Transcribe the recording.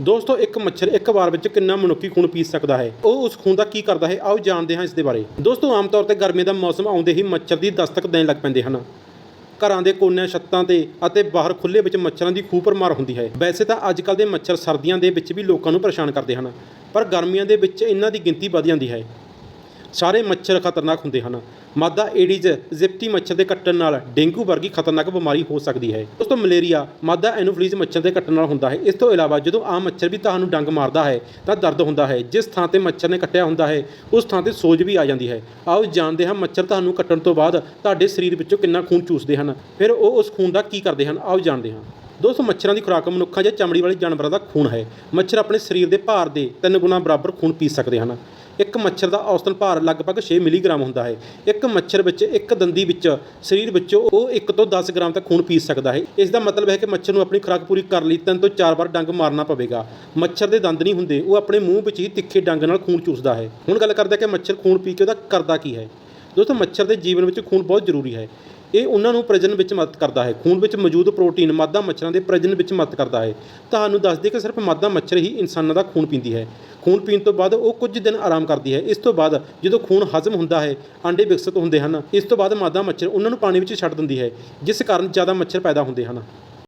ਦੋਸਤੋ, ਇੱਕ ਮੱਛਰ ਇੱਕ ਵਾਰ ਵਿੱਚ ਕਿੰਨਾ ਮਨੁੱਖੀ ਖੂਨ ਪੀ ਸਕਦਾ ਹੈ? ਉਹ ਉਸ ਖੂਨ ਦਾ ਕੀ ਕਰਦਾ ਹੈ? ਆਓ ਜਾਣਦੇ ਹਾਂ ਇਸ ਦੇ ਬਾਰੇ। ਦੋਸਤੋ, ਆਮ ਤੌਰ ਤੇ ਗਰਮੀ ਦਾ ਮੌਸਮ ਆਉਂਦੇ ਹੀ ਮੱਛਰ ਦੀ ਦਸਤਕ ਦੇਣ ਲੱਗ ਪੈਂਦੇ ਹਨ। ਘਰਾਂ ਦੇ ਕੋਨਿਆਂ, ਛੱਤਾਂ ਤੇ ਅਤੇ ਬਾਹਰ ਖੁੱਲੇ ਵਿੱਚ ਮੱਛਰਾਂ ਦੀ ਖੂਹ ਭਰਮਾਰ ਹੁੰਦੀ ਹੈ। ਵੈਸੇ ਤਾਂ ਅੱਜ ਕੱਲ੍ਹ ਦੇ ਮੱਛਰ ਸਰਦੀਆਂ ਦੇ ਵਿੱਚ ਵੀ ਲੋਕਾਂ ਨੂੰ ਪਰੇਸ਼ਾਨ ਕਰਦੇ ਹਨ। ਪਰ ਗਰਮੀਆਂ ਦੇ ਵਿੱਚ ਇਹਨਾਂ ਦੀ ਗਿਣਤੀ ਵਧ ਜਾਂਦੀ ਹੈ। ਸਾਰੇ ਮੱਛਰ ਖਤਰਨਾਕ ਹੁੰਦੇ ਹਨ। ਮਾਦਾ ਏਡੀਜ਼ ਜ਼ਿਪਟੀ ਮੱਛਰ ਦੇ ਕੱਟਣ ਨਾਲ ਡੇਂਗੂ ਵਰਗੀ ਖਤਰਨਾਕ ਬਿਮਾਰੀ ਹੋ ਸਕਦੀ ਹੈ। ਉਸ ਤੋਂ ਮਲੇਰੀਆ, ਮਾਦਾ ਐਨੋਫਿਲੀਜ਼ ਮੱਛਰ ਦੇ ਕੱਟਣ ਨਾਲ ਹੁੰਦਾ ਹੈ। ਇਸ ਤੋਂ ਇਲਾਵਾ ਜਦੋਂ ਆਮ ਮੱਛਰ ਵੀ ਤੁਹਾਨੂੰ ਡੰਗ ਮਾਰਦਾ ਹੈ, ਤਾਂ ਦਰਦ ਹੁੰਦਾ ਹੈ। ਜਿਸ ਥਾਂ ਤੇ ਮੱਛਰ ਨੇ ਕੱਟਿਆ ਹੁੰਦਾ ਹੈ, ਉਸ ਥਾਂ ਤੇ ਸੋਜ ਵੀ ਆ ਜਾਂਦੀ ਹੈ। ਆਓ ਜਾਣਦੇ ਹਾਂ ਮੱਛਰ ਤੁਹਾਨੂੰ ਕੱਟਣ ਤੋਂ ਬਾਅਦ ਤੁਹਾਡੇ ਸਰੀਰ ਵਿੱਚੋਂ ਕਿੰਨਾ ਖੂਨ ਚੂਸਦੇ ਹਨ। ਫਿਰ ਉਹ ਉਸ ਖੂਨ ਦਾ ਕੀ ਕਰਦੇ ਹਨ? ਆਓ ਜਾਣਦੇ ਹਾਂ। ਦੋਸਤੋ, ਮੱਛਰਾਂ ਦੀ ਖੁਰਾਕ ਮਨੁੱਖਾਂ ਜਾਂ ਚਮੜੀ ਵਾਲੇ ਜਾਨਵਰਾਂ ਦਾ ਖੂਨ ਹੈ। ਮੱਛਰ ਆਪਣੇ ਸਰੀਰ ਦੇ ਭਾਰ ਦੇ 3 ਗੁਣਾ ਬਰਾਬਰ ਖੂਨ ਪੀ ਸਕਦੇ ਹਨ। ਇੱਕ ਮੱਛਰ ਦਾ ਔਸਤਨ ਭਾਰ ਲਗਭਗ 6 ਮਿਲੀਗ੍ਰਾਮ ਹੁੰਦਾ ਹੈ। ਇੱਕ ਮੱਛਰ ਵਿੱਚ ਇੱਕ ਦੰਦੀ ਵਿੱਚ, ਸਰੀਰ ਵਿੱਚੋਂ ਉਹ 1 ਤੋਂ 10 ਗ੍ਰਾਮ ਤੱਕ ਖੂਨ ਪੀ ਸਕਦਾ ਹੈ। ਇਸ ਦਾ ਮਤਲਬ ਹੈ ਕਿ ਮੱਛਰ ਨੂੰ ਆਪਣੀ ਖੁਰਾਕ ਪੂਰੀ ਕਰਨ ਲਈ, ਤਿੰਨ ਤੋਂ ਚਾਰ ਵਾਰ ਡੰਗ ਮਾਰਨਾ ਪਵੇਗਾ। ਮੱਛਰ ਦੇ ਦੰਦ ਨਹੀਂ ਹੁੰਦੇ, ਉਹ ਆਪਣੇ ਮੂੰਹ ਵਿੱਚ ਹੀ ਤਿੱਖੇ ਡੰਗ ਨਾਲ ਖੂਨ ਚੂਸਦਾ ਹੈ। ਹੁਣ ਗੱਲ ਕਰਦੇ ਕਿ ਮੱਛਰ ਖੂਨ ਪੀ ਕੇ ਉਹਦਾ ਕਰਦਾ ਕੀ ਹੈ। ਦੋਸਤੋ ਮੱਛਰ ਦੇ ਜੀਵਨ ਵਿੱਚ ਖੂਨ ਬਹੁਤ ਜ਼ਰੂਰੀ ਹੈ, ਇਹ ਉਹਨਾਂ ਨੂੰ ਪ੍ਰਜਨਨ ਵਿੱਚ ਮਦਦ ਕਰਦਾ ਹੈ। ਖੂਨ ਵਿੱਚ ਮੌਜੂਦ ਪ੍ਰੋਟੀਨ, ਮਾਦਾ ਮੱਛਰਾਂ ਦੇ ਪ੍ਰਜਨਨ ਵਿੱਚ ਮਦਦ ਕਰਦਾ ਹੈ। ਤੁਹਾਨੂੰ ਦੱਸ ਦਈਏ ਕਿ ਸਿਰਫ ਮਾਦਾ ਮੱਛਰ ਹੀ ਇਨਸਾਨਾਂ ਦਾ ਖੂਨ ਪੀਂਦੀ ਹੈ। ਖੂਨ ਪੀਣ ਤੋਂ ਬਾਅਦ ਉਹ ਕੁਝ ਦਿਨ ਆਰਾਮ ਕਰਦੀ ਹੈ। ਇਸ ਤੋਂ ਬਾਅਦ ਜਦੋਂ ਖੂਨ ਹਜ਼ਮ ਹੁੰਦਾ ਹੈ, ਆਂਡੇ ਵਿਕਸਿਤ ਹੁੰਦੇ ਹਨ। ਇਸ ਤੋਂ ਬਾਅਦ ਮਾਦਾ ਮੱਛਰ ਉਹਨਾਂ ਨੂੰ ਪਾਣੀ ਵਿੱਚ ਛੱਡ ਦਿੰਦੀ ਹੈ, ਜਿਸ ਕਾਰਨ ਜ਼ਿਆਦਾ ਮੱਛਰ ਪੈਦਾ ਹੁੰਦੇ ਹਨ।